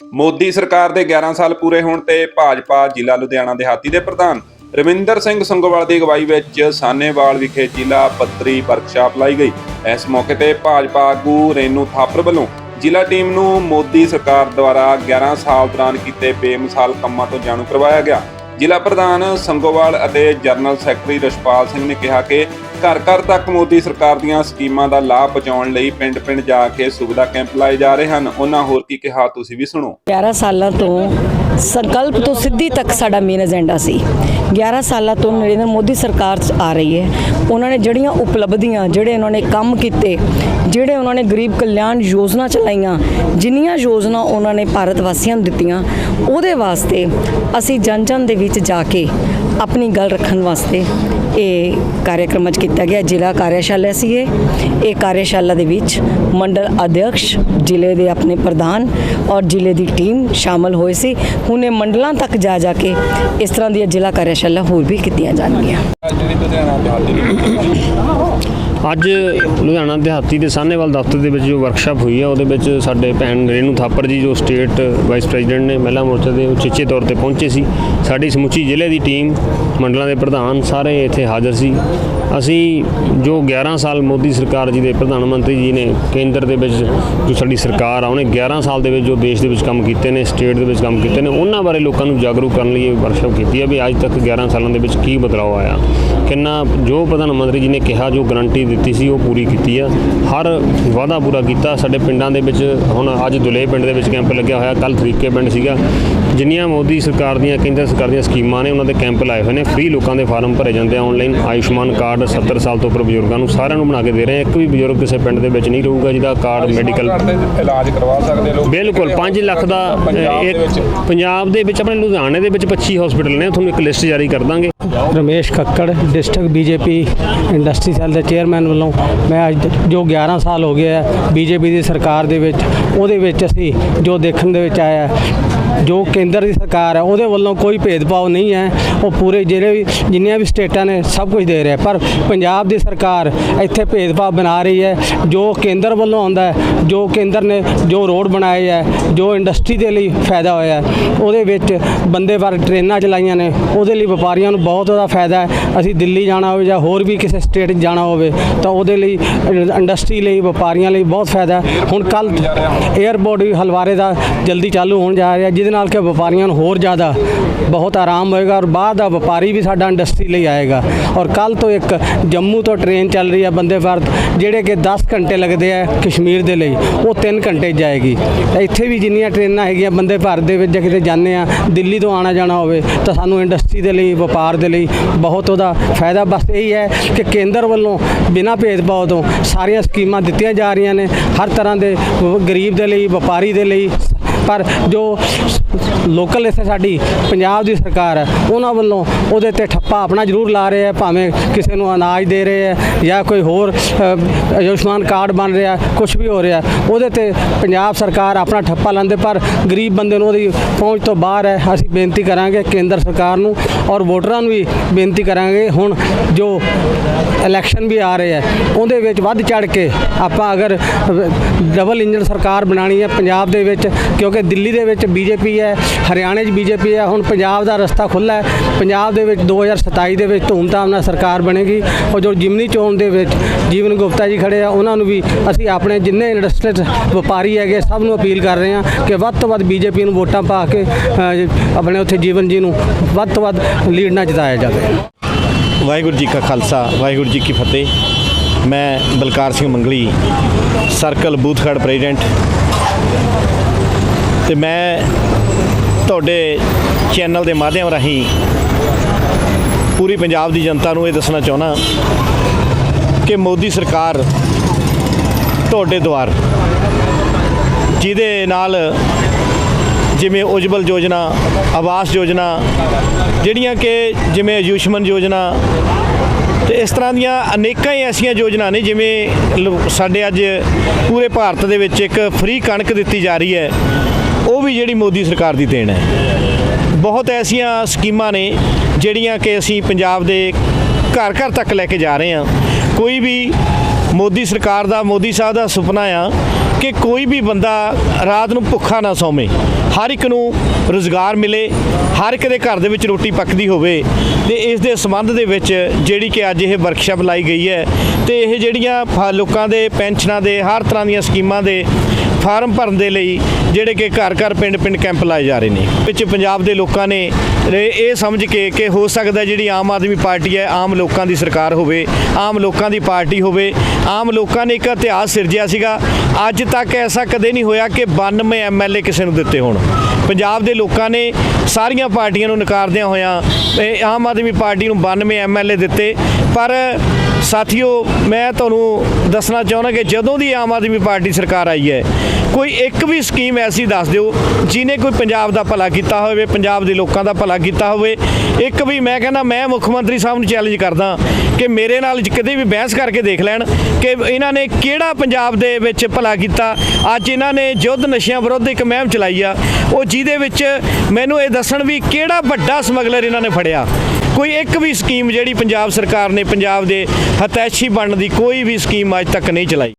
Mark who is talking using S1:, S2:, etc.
S1: ਮੋਦੀ ਸਰਕਾਰ ਦੇ 11 ਸਾਲ ਪੂਰੇ ਹੋਣ ਤੇ ਭਾਜਪਾ ਜ਼ਿਲ੍ਹਾ ਲੁਧਿਆਣਾ ਦਿਹਾਤੀ ਦੇ ਪ੍ਰਧਾਨ ਰਵਿੰਦਰ ਸਿੰਘ ਸੰਗੋਵਾਲ ਦੀ ਅਗਵਾਈ ਵਿੱਚ ਸਾਨੇਵਾਲ ਵਿਖੇ ਜ਼ਿਲ੍ਹਾ ਪੱਧਰੀ ਵਰਕਸ਼ਾਪ ਲਾਈ ਗਈ। ਇਸ ਮੌਕੇ ਤੇ ਭਾਜਪਾ ਆਗੂ ਰੇਨੂ ਥਾਪਰ ਵੱਲੋਂ ਜ਼ਿਲ੍ਹਾ ਟੀਮ ਨੂੰ ਮੋਦੀ ਸਰਕਾਰ ਦੁਆਰਾ 11 ਸਾਲ ਦੌਰਾਨ ਕੀਤੇ ਬੇਮਿਸਾਲ ਕੰਮਾਂ ਤੋਂ ਜਾਣੂ ਕਰਵਾਇਆ ਗਿਆ। ਜ਼ਿਲ੍ਹਾ ਪ੍ਰਧਾਨ ਸੰਗੋਵਾਲ ਅਤੇ ਜਨਰਲ ਸੈਕਟਰੀ ਰਸ਼ਪਾਲ ਸਿੰਘ ਨੇ ਕਿਹਾ ਕਿ ਘਰ ਘਰ ਤੱਕ ਮੋਦੀ ਸਰਕਾਰ ਦੀਆਂ ਸਕੀਮਾਂ ਦਾ ਲਾਭ ਪਹੁੰਚਾਉਣ ਲਈ ਪਿੰਡ-ਪਿੰਡ ਜਾ ਕੇ ਸੁਵਿਧਾ ਕੈਂਪ ਲਾਏ ਜਾ ਰਹੇ ਹਨ। ਉਹਨਾਂ ਹੋਰ ਕੀ ਕਿਹਾ ਤੁਸੀਂ ਵੀ ਸੁਣੋ।
S2: 11 ਸਾਲਾਂ ਤੋਂ ਸੰਕਲਪ ਤੋਂ ਸਿੱਧੀ ਤੱਕ ਸਾਡਾ ਮੇਨ ਏਜੰਡਾ ਸੀ। 11 ਸਾਲਾਂ ਤੋਂ ਨਰਿੰਦਰ ਮੋਦੀ ਸਰਕਾਰ ਆ ਰਹੀ ਹੈ। ਉਹਨਾਂ ਨੇ ਜਿਹੜੀਆਂ ਉਪਲਬਧੀਆਂ, ਜਿਹੜੇ ਉਹਨਾਂ ਨੇ ਕੰਮ ਕੀਤੇ, ਜਿਹੜੇ ਉਹਨਾਂ ਨੇ ਗਰੀਬ ਕਲਿਆਣ ਯੋਜਨਾ ਚਲਾਈਆਂ, ਜਿੰਨੀਆਂ ਯੋਜਨਾ ਉਹਨਾਂ ਨੇ ਭਾਰਤ ਵਾਸੀਆਂ ਨੂੰ ਦਿੱਤੀਆਂ, ਉਹਦੇ ਵਾਸਤੇ ਅਸੀਂ ਜਨ ਜਨ ਦੇ ਵਿੱਚ ਜਾ ਕੇ ਆਪਣੀ ਗੱਲ ਰੱਖਣ ਵਾਸਤੇ ਇਹ ਕਾਰਜਕ੍ਰਮ ਅੱਜ ਕੀਤਾ ਗਿਆ। ਜ਼ਿਲ੍ਹਾ ਕਾਰਜਸ਼ਾਲਾ ਸੀ ਇਹ ਇਹ ਕਾਰਜਸ਼ਾਲਾ ਦੇ ਵਿੱਚ ਮੰਡਲ ਅਧਿਕਸ਼ ਜ਼ਿਲ੍ਹੇ ਦੇ ਆਪਣੇ ਪ੍ਰਧਾਨ ਔਰ ਜ਼ਿਲ੍ਹੇ ਦੀ ਟੀਮ ਸ਼ਾਮਲ ਹੋਏ ਸੀ। ਹੁਣ ਇਹ ਮੰਡਲਾਂ ਤੱਕ ਜਾ ਜਾ ਕੇ ਇਸ ਤਰ੍ਹਾਂ ਦੀਆਂ ਜ਼ਿਲ੍ਹਾ ਕਾਰਜਸ਼ਾਲਾ ਹੋਰ ਵੀ ਕੀਤੀਆਂ ਜਾਣਗੀਆਂ।
S3: ਅੱਜ ਲੁਧਿਆਣਾ ਦਿਹਾਤੀ ਦੇ ਸਾਹਨੇਵਾਲ ਦਫ਼ਤਰ ਦੇ ਵਿੱਚ ਜੋ ਵਰਕਸ਼ਾਪ ਹੋਈ ਹੈ ਉਹਦੇ ਵਿੱਚ ਸਾਡੇ ਭੈਣ ਰੇਨੂ ਥਾਪਰ ਜੀ, ਜੋ ਸਟੇਟ ਵਾਈਸ ਪ੍ਰੈਜ਼ੀਡੈਂਟ ਨੇ, ਮਹਿਲਾ ਮੋਰਚਾ ਦੇ ਉਚੇਚੇ ਤੌਰ ਤੇ ਪਹੁੰਚੇ ਸੀ। ਸਾਡੀ ਸਮੁੱਚੀ ਜ਼ਿਲ੍ਹੇ ਦੀ ਟੀਮ ਮੰਡਲਾਂ ਦੇ ਪ੍ਰਧਾਨ ਸਾਰੇ ਇੱਥੇ ਹਾਜ਼ਰ ਸੀ। ਅਸੀਂ ਜੋ 11 ਸਾਲ ਮੋਦੀ ਸਰਕਾਰ ਜੀ ਦੇ ਪ੍ਰਧਾਨ ਮੰਤਰੀ ਜੀ ਨੇ ਕੇਂਦਰ ਦੇ ਵਿੱਚ ਜੋ ਸਾਡੀ ਸਰਕਾਰ ਆ, ਉਹਨੇ 11 ਸਾਲ ਦੇ ਵਿੱਚ ਜੋ ਦੇਸ਼ ਦੇ ਵਿੱਚ ਕੰਮ ਕੀਤੇ ਨੇ ਸਟੇਟ ਦੇ ਵਿੱਚ ਕੰਮ ਕੀਤੇ ਨੇ, ਉਹਨਾਂ ਬਾਰੇ ਲੋਕਾਂ ਨੂੰ ਜਾਗਰੂਕ ਕਰਨ ਲਈ ਇਹ ਵਰਕਸ਼ਾਪ ਕੀਤੀ ਹੈ ਵੀ ਅੱਜ ਤੱਕ 11 ਸਾਲਾਂ ਦੇ ਵਿੱਚ ਕੀ ਬਦਲਾਅ ਆਇਆ। ਕਿੰਨਾ ਜੋ ਪ੍ਰਧਾਨ ਮੰਤਰੀ ਜੀ ਨੇ ਕਿਹਾ, ਜੋ ਗਰੰਟੀ ਦਿੱਤੀ ਸੀ ਉਹ ਪੂਰੀ ਕੀਤੀ ਆ। ਹਰ ਵਾਅਦਾ ਪੂਰਾ ਕੀਤਾ। ਸਾਡੇ ਪਿੰਡਾਂ ਦੇ ਵਿੱਚ ਹੁਣ ਅੱਜ ਦੁਲੇ ਪਿੰਡ ਦੇ ਵਿੱਚ ਕੈਂਪ ਲੱਗਿਆ ਹੋਇਆ। ਕੱਲ ਤਰੀਕੇ ਪਿੰਡ ਸੀਗਾ। ਜਿੰਨੀਆਂ ਮੋਦੀ ਸਰਕਾਰ ਦੀਆਂ ਕੇਂਦਰ ਸਰਕਾਰ ਦੀਆਂ ਸਕੀਮਾਂ ਨੇ ਉਹਨਾਂ ਦੇ ਕੈਂਪ ਲਾਏ ਹੋਏ ਨੇ। ਫ੍ਰੀ ਲੋਕਾਂ ਦੇ ਫਾਰਮ ਭਰੇ ਜਾਂਦੇ ਆ ਆਨਲਾਈਨ ਆਯੁਸ਼ਮਾਨ ਕਾਰਡ 70 ਸਾਲ ਤੋਂ ਉੱਪਰ ਬਜ਼ੁਰਗਾਂ ਨੂੰ ਸਾਰਿਆਂ ਨੂੰ ਬਣਾ ਕੇ ਦੇ ਰਹੇ ਆ। ਇੱਕ ਵੀ ਬਜ਼ੁਰਗ ਕਿਸੇ ਪਿੰਡ ਦੇ ਵਿੱਚ ਨਹੀਂ ਰਹੂਗਾ ਜਿਹਦਾ ਕਾਰਡ ਮੈਡੀਕਲ
S1: ਇਲਾਜ ਕਰਵਾ ਸਕਦੇ ਲੋਕ।
S3: ਬਿਲਕੁਲ 5 ਲੱਖ ਦਾ
S1: ਪੰਜਾਬ ਦੇ
S3: ਇੱਕ
S1: ਵਿੱਚ।
S3: ਪੰਜਾਬ ਦੇ ਵਿੱਚ ਆਪਣੇ ਲੁਧਿਆਣੇ ਦੇ ਵਿੱਚ 25 ਹਸਪੀਟਲ ਨੇ। ਤੁਹਾਨੂੰ ਇੱਕ ਲਿਸਟ ਜਾਰੀ ਕਰ ਦਾਂਗੇ।
S4: Ramesh Khakkar district BJP industry cell ਦੇ ਚੇਅਰਮੈਨ ਵੱਲੋਂ ਮੈਂ ਅੱਜ ਜੋ 11 ਸਾਲ ਹੋ ਗਏ ਹੈ, ਬੀਜੇਪੀ ਦੀ ਸਰਕਾਰ ਦੇ ਵਿੱਚ, ਉਹਦੇ ਵਿੱਚ ਅਸੀਂ ਜੋ ਦੇਖਣ ਦੇ ਵਿੱਚ ਆਇਆ ਜੋ ਕੇਂਦਰ ਦੀ ਸਰਕਾਰ ਹੈ ਉਹਦੇ ਵੱਲੋਂ ਕੋਈ ਭੇਦਭਾਵ ਨਹੀਂ ਹੈ। ਉਹ ਪੂਰੇ ਜਿਹੜੇ ਵੀ ਜਿੰਨੀਆਂ ਵੀ ਸਟੇਟਾਂ ਨੇ ਸਭ ਕੁਝ ਦੇ ਰਿਹਾ। ਪਰ ਪੰਜਾਬ ਦੀ ਸਰਕਾਰ ਇੱਥੇ ਭੇਦਭਾਵ ਬਣਾ ਰਹੀ ਹੈ। ਜੋ ਕੇਂਦਰ ਵੱਲੋਂ ਆਉਂਦਾ ਹੈ ਜੋ ਕੇਂਦਰ ਨੇ ਜੋ ਰੋਡ ਬਣਾਏ ਹੈ ਜੋ ਇੰਡਸਟਰੀ ਦੇ ਲਈ ਫਾਇਦਾ ਹੋਇਆ ਉਹਦੇ ਵਿੱਚ ਬੰਦੇ ਭਾਰਤ ਟ੍ਰੇਨਾਂ ਚਲਾਈਆਂ ਨੇ ਉਹਦੇ ਲਈ ਵਪਾਰੀਆਂ ਨੂੰ ਬਹੁਤ ਜ਼ਿਆਦਾ ਫਾਇਦਾ ਹੈ। ਅਸੀਂ ਦਿੱਲੀ ਜਾਣਾ ਹੋਵੇ ਜਾਂ ਹੋਰ ਵੀ ਕਿਸੇ ਸਟੇਟ ਜਾਣਾ ਹੋਵੇ ਤਾਂ ਉਹਦੇ ਲਈ ਇੰਡਸਟਰੀ ਲਈ ਵਪਾਰੀਆਂ ਲਈ ਬਹੁਤ ਫਾਇਦਾ ਹੁਣ ਕੱਲ 에ਅਰਪੋਰਟ ਵੀ ਹਲਵਾਰੇ ਦਾ ਜਲਦੀ ਚਾਲੂ ਹੋਣ ਜਾ ਰਿਹਾ ਜਿਹਦੇ ਨਾਲ ਕਿ ਵਪਾਰੀਆਂ ਨੂੰ ਹੋਰ ਜ਼ਿਆਦਾ ਬਹੁਤ ਆਰਾਮ ਹੋਏਗਾ ਔਰ ਬਾਅਦ ਦਾ ਵਪਾਰੀ ਵੀ ਸਾਡਾ ਇੰਡਸਟਰੀ ਲਈ ਆਏਗਾ। ਔਰ ਕੱਲ ਤੋਂ ਇੱਕ ਜੰਮੂ ਤੋਂ ਟ੍ਰੇਨ ਚੱਲ ਰਹੀ ਹੈ ਬੰਦੇ ਭਾਰਤ ਜਿਹੜੇ ਕਿ 10 ਘੰਟੇ ਲੱਗਦੇ ਆ ਕਸ਼ਮੀਰ ਦੇ ਲਈ, ਉਹ 3 ਘੰਟੇ ਜਾਏਗੀ। ਇੱਥੇ ਵੀ ਜਿੰਨੀਆਂ ਟ੍ਰੇਨਾਂ ਹੈਗੀਆਂ ਬੰਦੇ ਭਾਰਤ ਦੇ ਵਿੱਚ ਜੇ ਕਿਤੇ ਜਾਂਦੇ ਆ, ਦਿੱਲੀ ਤੋਂ ਆਣਾ ਜਾਣਾ ਹੋਵੇ, ਤਾਂ ਸਾਨੂੰ ਇੰਡਸਟਰੀ ਦੇ ਲਈ, ਵਪਾਰ ਦੇ ਲਈ ਬਹੁਤ ਉਹਦਾ ਫਾਇਦਾ। ਬਸ ਇਹੀ ਹੈ ਕਿ ਕੇਂਦਰ ਵੱਲੋਂ ਬਿਨਾਂ ਭੇਦਭਾਵ ਤੋਂ ਸਾਰੀਆਂ ਸਕੀਮਾਂ ਦਿੱਤੀਆਂ ਜਾ ਰਹੀਆਂ ਨੇ। ਹਰ ਤਰ੍ਹਾਂ ਦੇ ਗਰੀਬ ਦੇ ਲਈ, ਵਪਾਰੀ ਦੇ ਲਈ ਪਰ ਜੋ ਲੋਕਲ ਇੱਥੇ ਸਾਡੀ ਪੰਜਾਬ ਦੀ ਸਰਕਾਰ ਹੈ, ਉਹਨਾਂ ਵੱਲੋਂ ਉਹਦੇ ਤੇ ਠੱਪਾ ਆਪਣਾ ਜ਼ਰੂਰ ਲਾ ਰਹੇ ਹੈ, ਭਾਵੇਂ ਕਿਸੇ ਨੂੰ ਅਨਾਜ ਦੇ ਰਹੇ ਹੈ ਜਾਂ ਕੋਈ ਹੋਰ ਆਯੁਸ਼ਮਾਨ ਕਾਰਡ ਬਣ ਰਿਹਾ ਕੁਝ ਵੀ ਹੋ ਰਿਹਾ ਉਹਦੇ ਤੇ ਪੰਜਾਬ ਸਰਕਾਰ ਆਪਣਾ ਠੱਪਾ ਲਾਉਂਦੇ ਪਰ ਗਰੀਬ ਬੰਦੇ ਨੂੰ ਉਹਦੀ ਪਹੁੰਚ ਤੋਂ ਬਾਹਰ ਹੈ, ਅਸੀਂ ਬੇਨਤੀ ਕਰਾਂਗੇ ਕੇਂਦਰ ਸਰਕਾਰ ਨੂੰ ਔਰ ਵੋਟਰਾਂ ਨੂੰ ਵੀ ਬੇਨਤੀ ਕਰਾਂਗੇ, ਹੁਣ ਜੋ ਇਲੈਕਸ਼ਨ ਵੀ ਆ ਰਹੇ ਹੈ, ਉਹਦੇ ਵਿੱਚ ਵੱਧ ਚੜ ਕੇ ਆਪਾਂ ਅਗਰ ਡਬਲ ਇੰਜਨ ਸਰਕਾਰ ਬਣਾਣੀ ਹੈ, ਪੰਜਾਬ ਦੇ ਵਿੱਚ, ਕਿਉਂਕਿ ਦਿੱਲੀ ਦੇ ਵਿੱਚ ਬੀਜੇਪੀ ਹੈ। ਹਰਿਆਣੇ 'ਚ ਬੀਜੇਪੀ ਹੈ। ਹੁਣ ਪੰਜਾਬ ਦਾ ਰਸਤਾ ਖੁੱਲ੍ਹਾ ਹੈ। ਪੰਜਾਬ ਦੇ ਵਿੱਚ 2027 ਦੇ ਵਿੱਚ ਧੂਮਧਾਮ ਨਾਲ ਸਰਕਾਰ ਬਣੇਗੀ। ਔਰ ਜੋ ਜਿਮਨੀ ਚੋਣ ਦੇ ਵਿੱਚ ਜੀਵਨ ਗੁਪਤਾ ਜੀ ਖੜੇ ਆ, ਉਹਨਾਂ ਨੂੰ ਵੀ ਅਸੀਂ ਆਪਣੇ ਜਿੰਨੇ ਇੰਡਸਟਰੀਜ਼ ਵਪਾਰੀ ਹੈਗੇ ਸਭ ਨੂੰ ਅਪੀਲ ਕਰ ਰਹੇ ਹਾਂ ਕਿ ਵੱਧ ਤੋਂ ਵੱਧ ਬੀਜੇਪੀ ਨੂੰ ਵੋਟਾਂ ਪਾ ਕੇ ਆਪਣੇ ਉੱਥੇ ਜੀਵਨ ਜੀ ਨੂੰ ਵੱਧ ਤੋਂ ਵੱਧ ਲੀਡ ਨਾ ਜਿਤਾਇਆ ਜਾਵੇ।
S5: ਵਾਹਿਗੁਰੂ ਜੀ ਕਾ ਖਾਲਸਾ, ਵਾਹਿਗੁਰੂ ਜੀ ਕੀ ਫਤਿਹ। ਮੈਂ ਬਲਕਾਰ ਸਿੰਘ ਮੰਗਲੀ, ਸਰਕਲ ਬੂਥਗੜ ਪ੍ਰੈਜ਼ੀਡੈਂਟ। ਤੇ ਮੈਂ ਤੁਹਾਡੇ ਚੈਨਲ ਦੇ ਮਾਧਿਅਮ ਰਾਹੀਂ ਪੂਰੀ ਪੰਜਾਬ ਦੀ ਜਨਤਾ ਨੂੰ ਇਹ ਦੱਸਣਾ ਚਾਹੁੰਦਾ ਕਿ ਮੋਦੀ ਸਰਕਾਰ ਤੁਹਾਡੇ ਦੁਆਰ, ਜਿਹਦੇ ਨਾਲ ਜਿਵੇਂ ਉਜਵਲ ਯੋਜਨਾ, ਆਵਾਸ ਯੋਜਨਾ, ਜਿਹੜੀਆਂ ਕਿ ਜਿਵੇਂ ਆਯੁਸ਼ਮਨ ਯੋਜਨਾ, ਤੇ ਇਸ ਤਰ੍ਹਾਂ ਦੀਆਂ ਅਨੇਕਾਂ ਹੀ ਐਸੀਆਂ ਯੋਜਨਾ ਨੇ ਜਿਵੇਂ ਸਾਡੇ ਅੱਜ ਪੂਰੇ ਭਾਰਤ ਦੇ ਵਿੱਚ ਇੱਕ ਫ੍ਰੀ ਕਣਕ ਦਿੱਤੀ ਜਾ ਰਹੀ ਹੈ। ਉਹ ਵੀ ਜਿਹੜੀ ਮੋਦੀ ਸਰਕਾਰ ਦੀ ਦੇਣ ਹੈ। ਬਹੁਤ ਐਸੀਆਂ ਸਕੀਮਾਂ ਨੇ, ਜਿਹੜੀਆਂ ਕਿ ਅਸੀਂ ਪੰਜਾਬ ਦੇ ਘਰ ਘਰ ਤੱਕ ਲੈ ਕੇ ਜਾ ਰਹੇ ਹਾਂ। ਕੋਈ ਵੀ ਮੋਦੀ ਸਰਕਾਰ ਦਾ, ਮੋਦੀ ਸਾਹਿਬ ਦਾ ਸੁਪਨਾ ਆ ਕਿ ਕੋਈ ਵੀ ਬੰਦਾ ਰਾਤ ਨੂੰ ਭੁੱਖਾ ਨਾ ਸੌਵੇਂ। ਹਰ ਇੱਕ ਨੂੰ ਰੋਜ਼ਗਾਰ ਮਿਲੇ, ਹਰ ਇੱਕ ਦੇ ਘਰ ਦੇ ਵਿੱਚ ਰੋਟੀ ਪੱਕਦੀ ਹੋਵੇ। ਤੇ ਇਸ ਦੇ ਸੰਬੰਧ ਦੇ ਵਿੱਚ ਜਿਹੜੀ ਕਿ ਅੱਜ ਇਹ ਵਰਕਸ਼ਾਪ ਲਾਈ ਗਈ ਹੈ ਤੇ ਇਹ ਜਿਹੜੀਆਂ ਫ- ਲੋਕਾਂ ਦੇ ਪੈਨਸ਼ਨਾਂ ਦੇ, ਹਰ ਤਰ੍ਹਾਂ ਦੀਆਂ ਸਕੀਮਾਂ ਦੇ ਫਾਰਮ ਭਰਨ ਦੇ ਲਈ ਜਿਹੜੇ ਕਿ ਘਰ ਘਰ ਪਿੰਡ ਪਿੰਡ ਕੈਂਪ ਲਾਏ ਜਾ ਰਹੇ ਨੇ। ਵਿੱਚ ਪੰਜਾਬ ਦੇ ਲੋਕਾਂ ਨੇ ਰੇ- ਇਹ ਸਮਝ ਕੇ ਕਿ ਹੋ ਸਕਦਾ ਜਿਹੜੀ ਆਮ ਆਦਮੀ ਪਾਰਟੀ ਹੈ, ਆਮ ਲੋਕਾਂ ਦੀ ਸਰਕਾਰ ਹੋਵੇ, ਆਮ ਲੋਕਾਂ ਦੀ ਪਾਰਟੀ ਹੋਵੇ, ਆਮ ਲੋਕਾਂ ਨੇ ਇੱਕ ਇਤਿਹਾਸ ਸਿਰਜਿਆ ਸੀਗਾ। ਅੱਜ ਤੱਕ ਐਸਾ ਕਦੇ ਨਹੀਂ ਹੋਇਆ ਕਿ 92 ਐਮਐਲਏ ਕਿਸੇ ਨੂੰ ਦਿੱਤੇ ਹੋਣ। ਪੰਜਾਬ ਦੇ ਲੋਕਾਂ ਨੇ ਸਾਰੀਆਂ ਪਾਰਟੀਆਂ ਨੂੰ ਨਕਾਰਦਿਆਂ ਹੋਇਆਂ ਆਮ ਆਦਮੀ ਪਾਰਟੀ ਨੂੰ 92 ਐਮਐਲਏ ਦਿੱਤੇ। ਪਰ ਸਾਥੀਓ, ਮੈਂ ਤੁਹਾਨੂੰ ਦੱਸਣਾ ਚਾਹੁੰਦਾ ਕਿ ਜਦੋਂ ਦੀ ਆਮ ਆਦਮੀ ਪਾਰਟੀ ਸਰਕਾਰ ਆਈ ਹੈ ਕੋਈ ਇੱਕ ਵੀ ਸਕੀਮ ਐਸੀ ਦੱਸ ਦਿਓ ਜਿਹਨੇ ਕੋਈ ਪੰਜਾਬ ਦਾ ਭਲਾ ਕੀਤਾ ਹੋਵੇ, ਪੰਜਾਬ ਦੇ ਲੋਕਾਂ ਦਾ ਭਲਾ ਕੀਤਾ ਹੋਵੇ। ਇੱਕ ਵੀ ਮੈਂ ਕਹਿੰਦਾ, ਮੈਂ ਮੁੱਖ ਮੰਤਰੀ ਸਾਹਿਬ ਨੂੰ ਚੈਲੰਜ ਕਰਦਾ ਕਿ ਮੇਰੇ ਨਾਲ ਕਦੇ ਵੀ ਬਹਿਸ ਕਰਕੇ ਦੇਖ ਲੈਣ ਕਿ ਇਹਨਾਂ ਨੇ ਕਿਹੜਾ ਪੰਜਾਬ ਦੇ ਵਿੱਚ ਭਲਾ ਕੀਤਾ। ਅੱਜ ਇਹਨਾਂ ਨੇ ਯੁੱਧ ਨਸ਼ਿਆਂ ਵਿਰੁੱਧ ਇੱਕ ਮਹਿਮ ਚਲਾਈ ਆ। ਉਹ ਜਿਹਦੇ ਵਿੱਚ ਮੈਨੂੰ ਇਹ ਦੱਸਣ ਵੀ ਕਿਹੜਾ ਵੱਡਾ ਸਮਗਲਰ ਇਹਨਾਂ ਨੇ ਫੜਿਆ। ਕੋਈ ਇੱਕ ਵੀ ਸਕੀਮ ਜਿਹੜੀ ਪੰਜਾਬ ਸਰਕਾਰ ਨੇ ਪੰਜਾਬ ਦੇ ਹਤੈਸ਼ੀ ਬਣਨ ਦੀ ਕੋਈ ਵੀ ਸਕੀਮ ਅੱਜ ਤੱਕ ਨਹੀਂ ਚਲਾਈ।